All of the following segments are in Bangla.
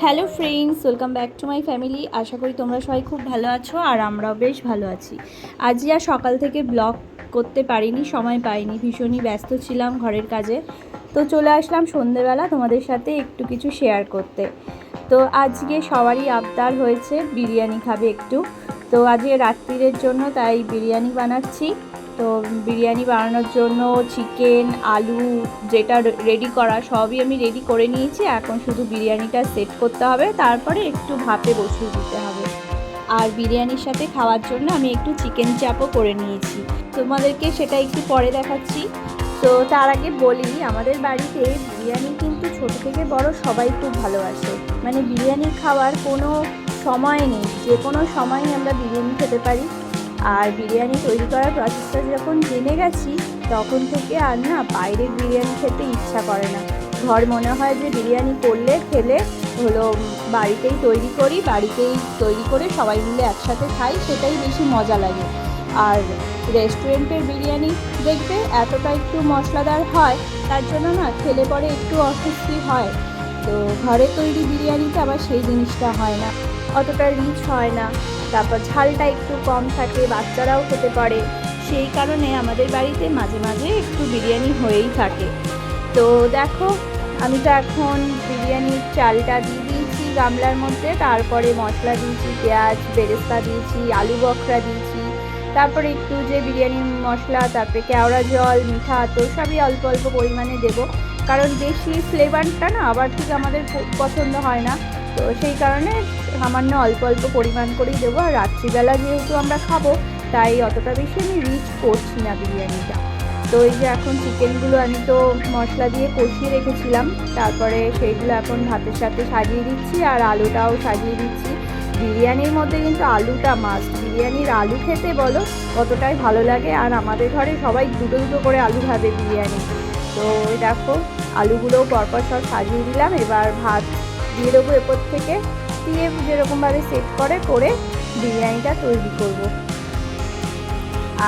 Hello friends, welcome back to my family. আশা করি তোমরা সবাই খুব ভালো আছো আর আমরাও বেশ ভালো আছি। আজই আর সকাল থেকে ব্লগ করতে পারিনি, সময় পাইনি, ভীষণই ব্যস্ত ছিলাম ঘরের কাজে। তো চলে আসলাম সন্ধেবেলা তোমাদের সাথে একটু কিছু শেয়ার করতে। তো আজকে সবারই আবদার হয়েছে, বিরিয়ানি খাবে একটু। তো আজকে রাত্রিরের জন্য তাই বিরিয়ানি বানাচ্ছি। তো বিরিয়ানি বানানোর জন্য চিকেন আলু যেটা রেডি করা সবই আমি রেডি করে নিয়েছি। এখন শুধু বিরিয়ানিটা সেট করতে হবে। তারপরে একটু ভাপে বসিয়ে দিতে হবে। আর বিরিয়ানির সাথে খাওয়ার জন্য আমি একটু চিকেন চাপও করে নিয়েছি। তোমাদেরকে সেটা একটু পরে দেখাচ্ছি। তো তার আগে বলি, আমাদের বাড়িতে বিরিয়ানি কিন্তু ছোট থেকে বড় সবাই খুব ভালোবাসে। মানে বিরিয়ানি খাওয়ার কোনো সময় নেই। যে কোনো সময়ই আমরা বিরিয়ানি খেতে পারি। আর বিরিয়ানি তৈরি করার প্রসেসটা যখন জেনে গেছি, তখন থেকে আর না বাইরের বিরিয়ানি খেতে ইচ্ছা করে না। ঘর মনে হয় যে বিরিয়ানি করলে, খেলে হলো বাড়িতেই তৈরি করি, বাড়িতেই তৈরি করে সবাই মিলে একসাথে খাই, সেটাই বেশি মজা লাগে। আর রেস্টুরেন্টের বিরিয়ানি দেখবে এতটা একটু মশলাদার হয়, তার জন্য না খেলে পরে একটু অস্বস্তি হয়। তো ঘরে তৈরি বিরিয়ানিতে আবার সেই জিনিসটা হয় না। অতটা রিচ হয় না। তারপর ঝালটা একটু কম থাকে, বাচ্চারাও খেতে পারে। সেই কারণে আমাদের বাড়িতে মাঝে মাঝে একটু বিরিয়ানি হয়েই থাকে। তো দেখো, আমি তো এখন বিরিয়ানির চালটা দিয়ে দিয়েছি গামলার মধ্যে, তারপরে মশলা দিয়েছি, পেঁয়াজ, বেরেস্তা দিয়েছি, আলু বখরা দিয়েছি, তারপরে একটু যে বিরিয়ানির মশলা, তারপরে কেওড়া জল, মিঠা তো সবই অল্প অল্প পরিমাণে দেবো। কারণ বেশি ফ্লেভারটা না আবার ঠিক আমাদের পছন্দ হয় না। তো সেই কারণে সামান্য অল্প অল্প পরিমাণ করেই দেবো। আর রাত্রিবেলা যেহেতু আমরা খাব, তাই অতটা বেশি আমি রিচ করছি না বিরিয়ানিটা। তো এই যে এখন চিকেনগুলো আমি তো মশলা দিয়ে কষিয়ে রেখেছিলাম, তারপরে সেইগুলো এখন ভাতের সাথে সাজিয়ে দিচ্ছি আর আলুটাও সাজিয়ে দিচ্ছি। বিরিয়ানির মধ্যে কিন্তু আলুটা মাস্ট বিরিয়ানির আলু খেতে বলো কতটাই ভালো লাগে। আর আমাদের ঘরে সবাই দুটো দুটো করে আলু খাবে বিরিয়ানি। তো দেখো, আলুগুলোও পরপর সব সাজিয়ে দিলাম। এবার ভাত দিয়ে দেবো এরপর থেকে দিয়ে যেরকমভাবে সেট করে করে বিরিয়ানিটা তৈরি করব।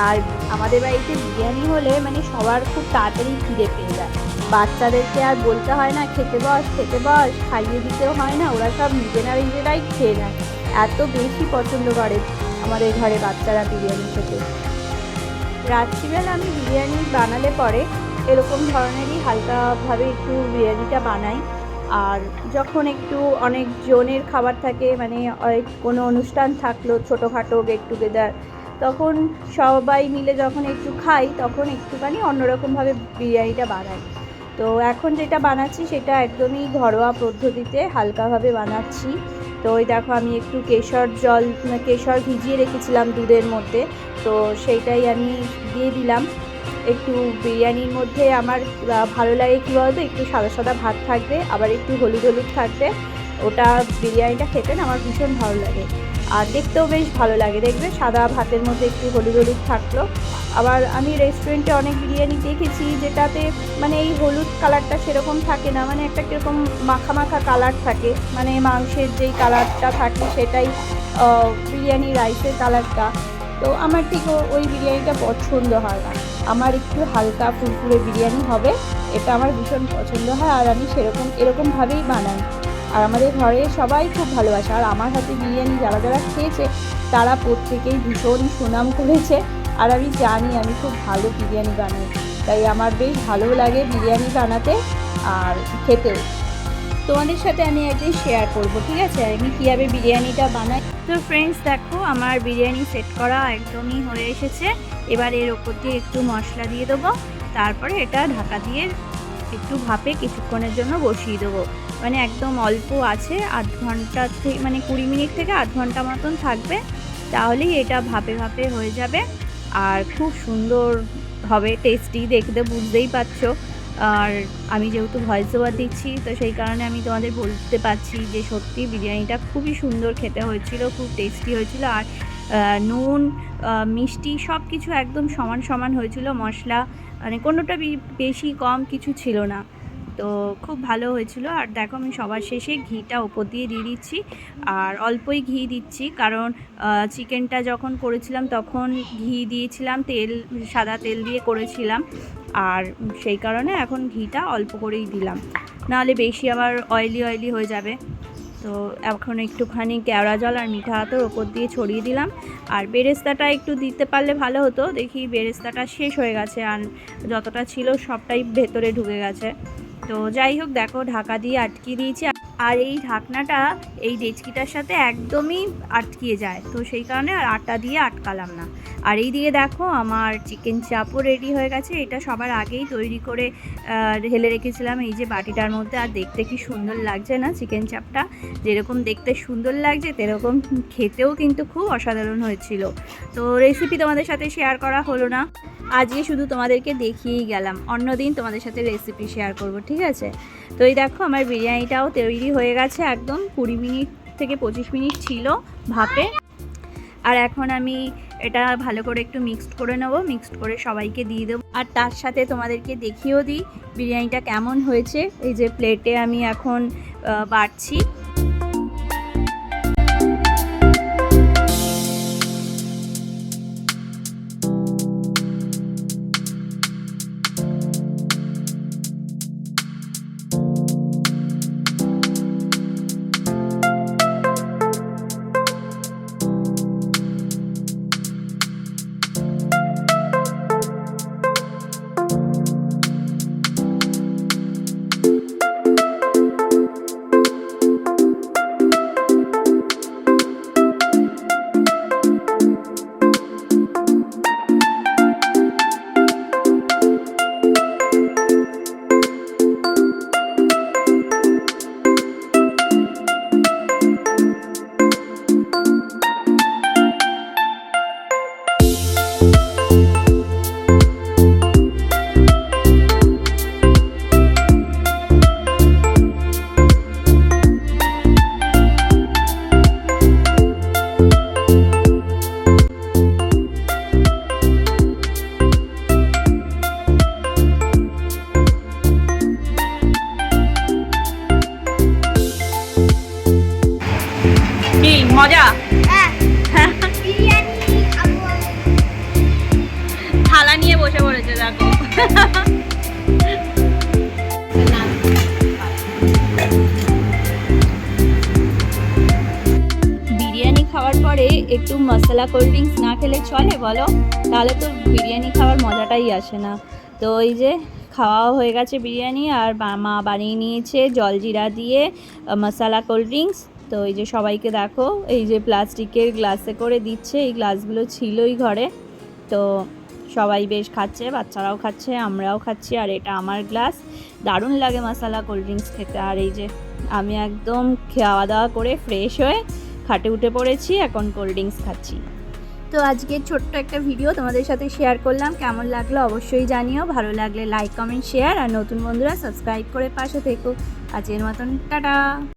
আর আমাদের বাড়িতে বিরিয়ানি হলে মানে সবার খুব তাড়াতাড়ি ফিরে পেয়ে যায়। বাচ্চাদেরকে আর বলতে হয় না, খেতে বস খেতে বস, খাইয়ে দিতেও হয় না, ওরা সব নিজেরা নিজেরাই খেয়ে নেয়। এত বেশি পছন্দ করে আমাদের ঘরে বাচ্চারা বিরিয়ানি খেতে। রাত্রিবেলা আমি বিরিয়ানি বানালে পরে এরকম ধরনেরই হালকাভাবে একটু বিরিয়ানিটা বানাই। আর যখন একটু অনেক জনের খাবার থাকে মানে কোনো অনুষ্ঠান থাকল, ছোটোখাটো গেট টুগেদার তখন সবাই মিলে যখন একটু খাই, তখন একটুখানি অন্যরকমভাবে বিরিয়ানিটা বানাই। তো এখন যেটা বানাচ্ছি, সেটা একদমই ঘরোয়া পদ্ধতিতে হালকাভাবে বানাচ্ছি। তো ওই দেখো, আমি একটু কেশর জল, কেশর ভিজিয়ে রেখেছিলাম দুধের মধ্যে। তো সেইটাই আমি দিয়ে দিলাম। একটু বিরিয়ানির মধ্যে আমার ভালো লাগে কী বলতো? একটু সাদা সাদা ভাত থাকবে, আবার একটু হলুদ হলুদ থাকবে। ওটা বিরিয়ানিটা খেতে না আমার ভীষণ ভালো লাগে। আর দেখতেও বেশ ভালো লাগে, দেখবে? সাদা ভাতের মধ্যে একটু হলুদ হলুদ থাকল। আবার আমি রেস্টুরেন্টে অনেক বিরিয়ানি দেখেছি যেটাতে মানে এই হলুদ কালারটা সেরকম থাকে না মানে একটা কীরকম মাখা মাখা কালার থাকে। মানে মাংসের যেই কালারটা থাকে সেটাই বিরিয়ানি রাইসের কালারটা তো আমার ঠিক ওই বিরিয়ানিটা পছন্দ হয় না। আমার একটু হালকা ফুরফুরে বিরিয়ানি হবে, এটা আমার ভীষণ পছন্দ হয় আর আমি সেরকম এরকমভাবেই বানাই। আর আমাদের ঘরে সবাই খুব ভালোবাসে, আর আমার হাতে বিরিয়ানি যারা যারা খেয়েছে, তারা প্রত্যেকেই ভীষণ সুনাম করেছে। আর আমি জানি আমি খুব ভালো বিরিয়ানি বানাই, তাই আমার বেশ ভালো লাগে বিরিয়ানি বানাতে আর খেতেও। তোমাদের সাথে আমি একদিন শেয়ার করব, ঠিক আছে? আমি কীভাবে বিরিয়ানিটা বানাই? তো ফ্রেন্ডস দেখো, আমার বিরিয়ানি সেট করা একদমই হয়ে এসেছে। এবার এর ওপর দিয়ে একটু মশলা দিয়ে দেবো। তারপরে এটা ঢাকা দিয়ে একটু ভাপে কিছুক্ষণের জন্য বসিয়ে দেবো। মানে একদম অল্প আছে, আধ ঘণ্টা থেকে মানে কুড়ি মিনিট থেকে আধ ঘণ্টা মতন থাকবে। তাহলেই এটা ভাপে ভাপে হয়ে যাবে। আর খুব সুন্দর হবে টেস্টি দেখতে বুঝতেই পারছ। আর আমি যেহেতু ভয়েস ওভার দিচ্ছি, তো সেই কারণে আমি তোমাদের বলতে পারছি যে সত্যি বিরিয়ানিটা খুবই সুন্দর খেতে হয়েছিল, খুব টেস্টি হয়েছিল আর নুন মিষ্টি সব কিছু একদম সমান সমান হয়েছিল, মশলা মানে কোনোটা বেশি কম কিছু ছিল না। তো খুব ভালো হয়েছিল আর দেখো আমি সবার শেষে ঘিটা ওপর দিয়ে দিয়ে দিচ্ছি আর অল্পই ঘি দিচ্ছি কারণ চিকেনটা যখন করেছিলাম তখন ঘি দিয়েছিলাম, তেল, সাদা তেল দিয়ে করেছিলাম। আর সেই কারণে এখন ঘিটা অল্প করেই দিলাম। নাহলে বেশি আবার অয়েলি অয়েলি হয়ে যাবে। তো এখন একটুখানি কেওড়া জল আর মিঠা হাতের ওপর দিয়ে ছড়িয়ে দিলাম। আর বেরেস্তাটা একটু দিতে পারলে ভালো হতো। দেখি বেরেস্তাটা শেষ হয়ে গেছে আর যতটা ছিল সবটাই ভেতরে ঢুকে গেছে। তো যাই হোক, দেখো ঢাকা দিয়ে আটকিয়ে দিয়েছি। আর এই ঢাকনাটা, এই ডেচকিটার সাথে একদমই আটকিয়ে যায়। তো সেই কারণে আর আটা দিয়ে আটকালাম না। আর এই দিকে দেখো আমার চিকেন চাপও রেডি হয়ে গেছে। এটা সবার আগেই তৈরি করে ঢেলে রেখেছিলাম। এই যে বাটিটার মধ্যে, আর দেখতে কি সুন্দর লাগছে না চিকেন চাপটা? যেরকম দেখতে সুন্দর লাগছে সেরকম খেতেও কিন্তু খুব অসাধারণ হয়েছিল। তো রেসিপি তোমাদের সাথে শেয়ার করা হলো না। আজকে শুধু তোমাদেরকে দেখিয়েই গেলাম। অন্যদিন তোমাদের সাথে রেসিপি শেয়ার করব, ঠিক আছে? তো এই দেখো, আমার বিরিয়ানিটাও তৈরি হয়ে গেছে একদম। কুড়ি মিনিট থেকে পঁচিশ মিনিট ছিল ভাপে। আর এখন আমি এটা ভালো করে একটু মিক্সড করে নেব মিক্সড করে সবাইকে দিয়ে দেবো। আর তার সাথে তোমাদেরকে দেখিয়েও দিই বিরিয়ানিটা কেমন হয়েছে। এই যে প্লেটে আমি এখন বাড়ছি মজা? হ্যাঁ। বিরিয়ানি আবু থালা নিয়ে বসে পড়েছে দেখো। বিরিয়ানি খাওয়ার পরে একটু মশলা কোল্ড ড্রিঙ্কস না খেলে চলে বলো? তাহলে তো বিরিয়ানি খাওয়ার মজাটাই আসে না। তো এই যে খাওয়াও হয়ে গেছে বিরিয়ানি আর মা বানিয়ে নিয়েছে জলজিরা দিয়ে মশলা কোল্ড ড্রিঙ্কস। তো এই যে সবাইকে দেখো, এই যে প্লাস্টিকের গ্লাসে করে দিচ্ছে, এই গ্লাসগুলো ছিলই ঘরে। তো সবাই বেশ খাচ্ছে, বাচ্চারাও খাচ্ছে, আমরাও খাচ্ছি, আর এটা আমার গ্লাস। দারুণ লাগে মশলা কোল্ড ড্রিঙ্কস খেতে। আর এই যে আমি একদম খাওয়া দাওয়া করে ফ্রেশ হয়ে খাটে উঠে পড়েছি, এখন কোল্ড ড্রিঙ্কস খাচ্ছি। তো আজকে ছোট্ট একটা ভিডিও তোমাদের সাথে শেয়ার করলাম। কেমন লাগল অবশ্যই জানিও। ভালো লাগলে লাইক কমেন্ট শেয়ার আর নতুন বন্ধুরা সাবস্ক্রাইব করে পাশে থেকো। আজকের মতন, টাটা!